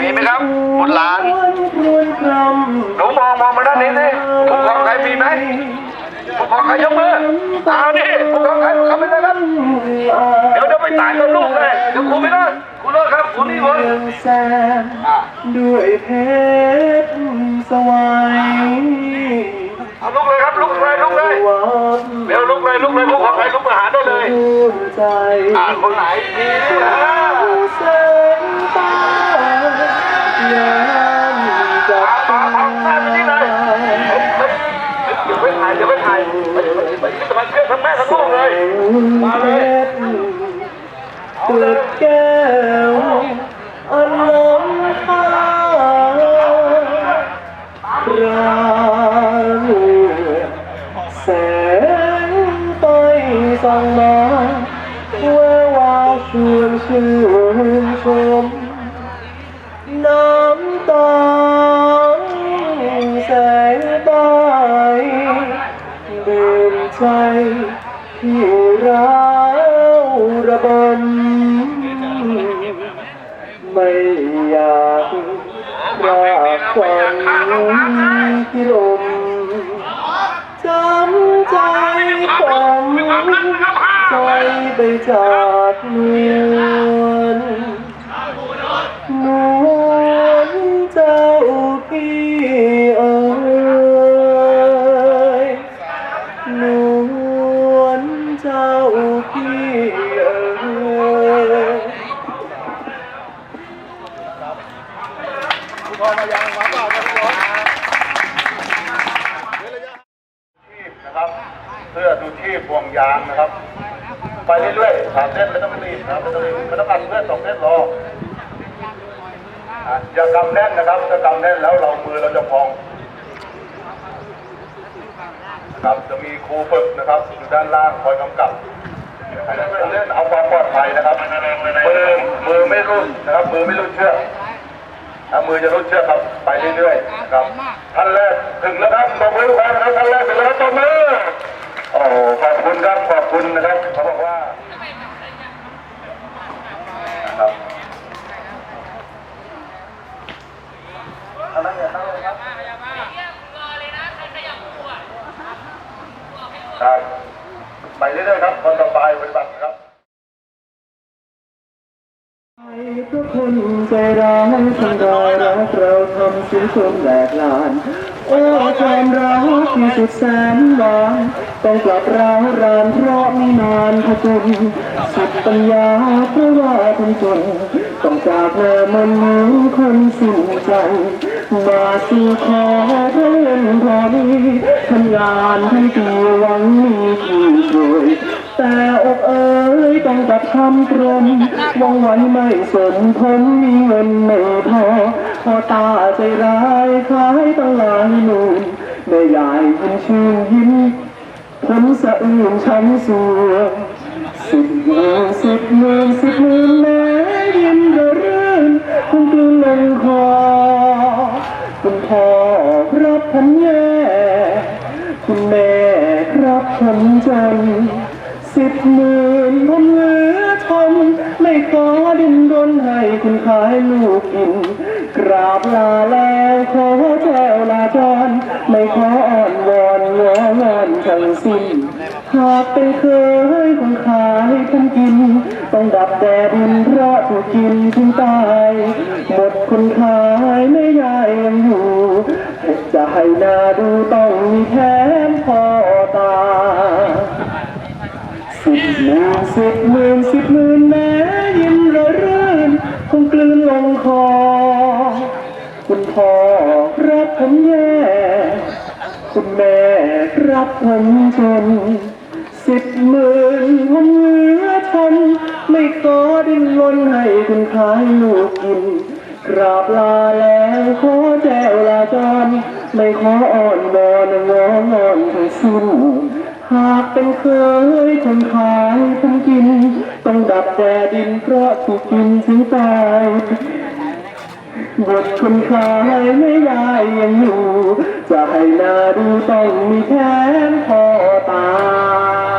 มีไหมครับบุตรหลานหนูมองมองมาด้านนี้สิผู้กองใครมีไหมผู้กองใครยกมือเอาดิผู้กองใครเขาไปเลยครับ เดี๋ยวเดี๋ยวไปจ่ายกับลูกเลยเดี๋ยวครูไม่ได้ครูเลิกครับครูนี่คนด้วยเพชรสวายเอาลุกเลยครับลุกเลยลุกเลย ลุกเลยลุกเลยผู้ปกครองใครลุกมาหาได้เลยอ่านคนไหนดีนะแสงตายามจับมาตาทำหน้าไปนี่เลยอย่าไปถ่ายอย่าไปถ่ายไปไปไปสมัครเพื่อนทั้งแม่ทั้งลูกเลยมาเลยเปิดแก้วอันล้ำค่าราเแสงไป สั่งมาแวววาชวนชื่นชม น้ำตาแสงใต้ดื่มใจที่ร้าวระบมไม่อยากรากคนที่ลม ใจไปจากนวลนวลเจ้าพี่เอ๋ยนวลเจ้าพี่เอ๋ย ชีพวงยางนะครับ ไปเรื่อยๆสามเส้นไม่ต้องรีบนะครับไม่ต้องรีบไม่ต้องอัดเพื่อนสองเส้นรออย่ากำแน่นนะครับถ้ากำแน่นแล้วเรามือเราจะพองนะครับจะมีครูฝึกนะครับอยู่ด้านล่างคอยกำกับเป็นเอาความปลอดภัยนะครับมือมือไม่รุ่นนะครับ มือไม่รุ่นเชือกถ้ามือจะรุ่นเชือกครับไปเรื่อยๆครับท่านแรกถึงแล้วครับตบมือไปนะครับท่านแรกถึงแล้วครับตบมือ อ้ขอบคุณครับ ขอบคุณนะครับ เขาบอกว่าครับอันนั้นเนี่ยนั่งเลยครับครับไปเรื่อยๆครับคนต่อไปปฏิบัติครับ ทำสิ้นชมแหลกลาน โอ้ความรักที่สุดแสนหวานต้องกลับร้าวรานเพราะมีนานพจนสุดปัญญาเพราะว่าทนจนต้องจากแม่มันเหมือนคนสิ้นใจมาสู่ขอเพื่อนพอนี้ทำงานทั้งปีหวังมีที่ช่วยแต่ ทำตรงวางไว้ไม่สนพ้นมีเงินไม่พอพอตาใจร้ายขายตั้งหลายหมื่นแม่ยายยิ้มชื่นยิ้มผมสะอื้นช้ำสัวสิบหมื่นสิบหมื่นสิบหมื่นแม้ยิ้มกระรื่นคงกลืนลงคอคุณพ่อรับผมแย่คุณแม่ครับผมจนสิบหมื่นผมเหลือท น ไม่ขอดิ้นรนให้คุณขายลูกกิน กราบลาแล้วขอแจ้วลาจรไม่ขออ่อนวอนงองอนทั้งสิ้นหากเป็นเคยคุณขายผมกิน ต้องดับแดดดินเพราะถูกกินถึงตายหมดคนขายไม่ได้ยังอยู่จะให้นาดูต้องมีแถมพอตาสิบหมื่นสิบหมื่นสิบหมื่น งกลืนลงคอ คุณพ่อรักผมแย่ คุณแม่รักผมจน สิบหมื่นผมเหลือทนไม่ขอดิ้นรนให้คุณขายลูกกินกราบลาแล้วขอแจ้วลาจรไม่ขออ่อนวอนงองอนทั้งสิ้น หากเป็นเคยทำขายทำกิน ต้องดับแต่ดินเพราะถูกกินถึงตายบทคนขายไม่ได้ยังอยู่ จะให้หนาดูต้องมีแขนพอตา